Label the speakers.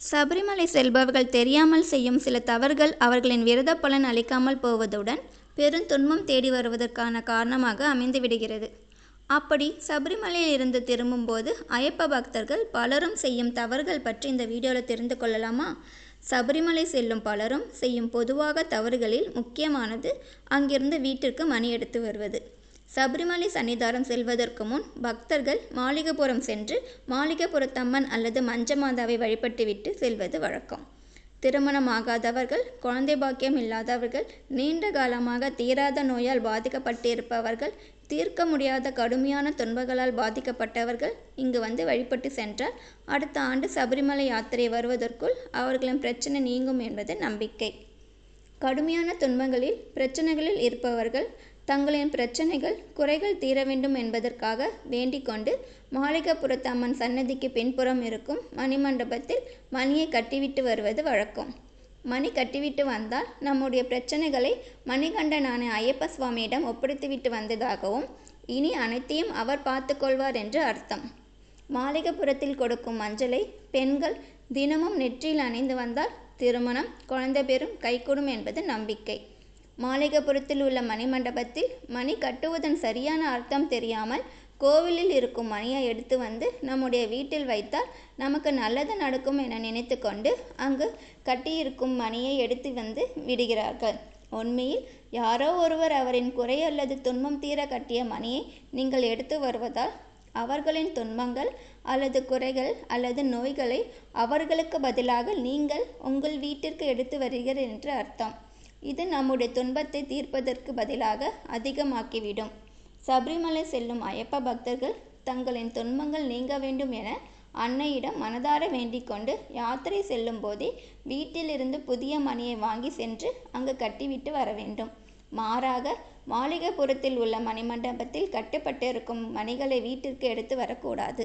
Speaker 1: சபரிமலை செல்பவர்கள் தெரியாமல் செய்யும் சில தவறுகள் அவர்களின் விரத பலன் அளிக்காமல் போவதுடன் பெருந்துன்பம் தேடி வருவதற்கான காரணமாக அமைந்து விடுகிறது. அப்படி சபரிமலையில் இருந்து திரும்பும்போது ஐயப்ப பக்தர்கள் பலரும் செய்யும் தவறுகள் பற்றி இந்த வீடியோவில் தெரிந்து கொள்ளலாமா? சபரிமலை செல்லும் பலரும் செய்யும் பொதுவாக தவறுகளில் முக்கியமானது அங்கிருந்து வீட்டிற்கு மணி எடுத்து வருவது. சபரிமலை சன்னிதானம் செல்வதற்கு முன் பக்தர்கள் மாளிகபுரம் சென்று மாளிகபுரத்தம்மன் அல்லது மஞ்சமாதாவை வழிபட்டுவிட்டு செல்வது வழக்கம். திருமணமாகாதவர்கள் குழந்தை பாக்கியம் இல்லாதவர்கள் நீண்ட காலமாக தீராத நோயால் பாதிக்கப்பட்டிருப்பவர்கள் தீர்க்க முடியாத கடுமையான துன்பங்களால் பாதிக்கப்பட்டவர்கள் இங்கு வந்து வழிபட்டு சென்றால் அடுத்த ஆண்டு சபரிமலை யாத்திரை வருவதற்குள் அவர்களின் பிரச்சனை நீங்கும் என்பது நம்பிக்கை. கடுமையான துன்பங்களில் பிரச்சனைகளில் இருப்பவர்கள் தங்களின் பிரச்சனைகள் குறைகள் தீர வேண்டும் என்பதற்காக வேண்டிக் கொண்டு மாளிகப்புறத்து அம்மன் சன்னதிக்கு பின்புறம் இருக்கும் மணிமண்டபத்தில் மணியை கட்டிவிட்டு வருவது வழக்கம். மணி கட்டிவிட்டு வந்தால் நம்முடைய பிரச்சனைகளை மணிகண்டனான ஐயப்ப சுவாமியிடம் ஒப்படைத்துவிட்டு வந்ததாகவும் இனி அனைத்தையும் அவர் பார்த்துக்கொள்வார் என்று அர்த்தம். மாளிகப்புறத்தில் கொடுக்கும் மஞ்சளை பெண்கள் தினமும் நெற்றியில் அணிந்து வந்தால் திருமணம் குழந்தை பெறும் கைகூடும் என்பது நம்பிக்கை. மாளிகபுரத்தில் உள்ள மணிமண்டபத்தில் மணி கட்டுவதன் சரியான அர்த்தம் தெரியாமல் கோவிலில் இருக்கும் மணியை எடுத்து வந்து நம்முடைய வீட்டில் வைத்தால் நமக்கு நல்லது நடக்கும் என நினைத்து கொண்டு அங்கு கட்டியிருக்கும் மணியை எடுத்து வந்து விடுகிறார்கள். உண்மையில் யாரோ ஒருவர் அவரின் குறை அல்லது துன்பம் தீர கட்டிய மணியை நீங்கள் எடுத்து வருவதால் அவர்களின் துன்பங்கள் அல்லது குறைகள் அல்லது நோய்களை அவர்களுக்கு பதிலாக நீங்கள் உங்கள் வீட்டிற்கு எடுத்து வருகிறீர்கள் என்று அர்த்தம். இது நம்முடைய துன்பத்தை தீர்ப்பதற்கு பதிலாக அதிகமாக்கிவிடும். சபரிமலை செல்லும் ஐயப்ப பக்தர்கள் தங்களின் துன்பங்கள் நீங்க வேண்டும் என அன்னையிடம் மனதார வேண்டிக்கொண்டு யாத்திரை செல்லும் போதே வீட்டிலிருந்து புதிய மணியை வாங்கி சென்று அங்கு கட்டிவிட்டு வர வேண்டும். மாறாக மாளிகைபுரத்தில் உள்ள மணிமண்டபத்தில் கட்டப்பட்டிருக்கும் மணிகளை வீட்டிற்கு எடுத்து வரக்கூடாது.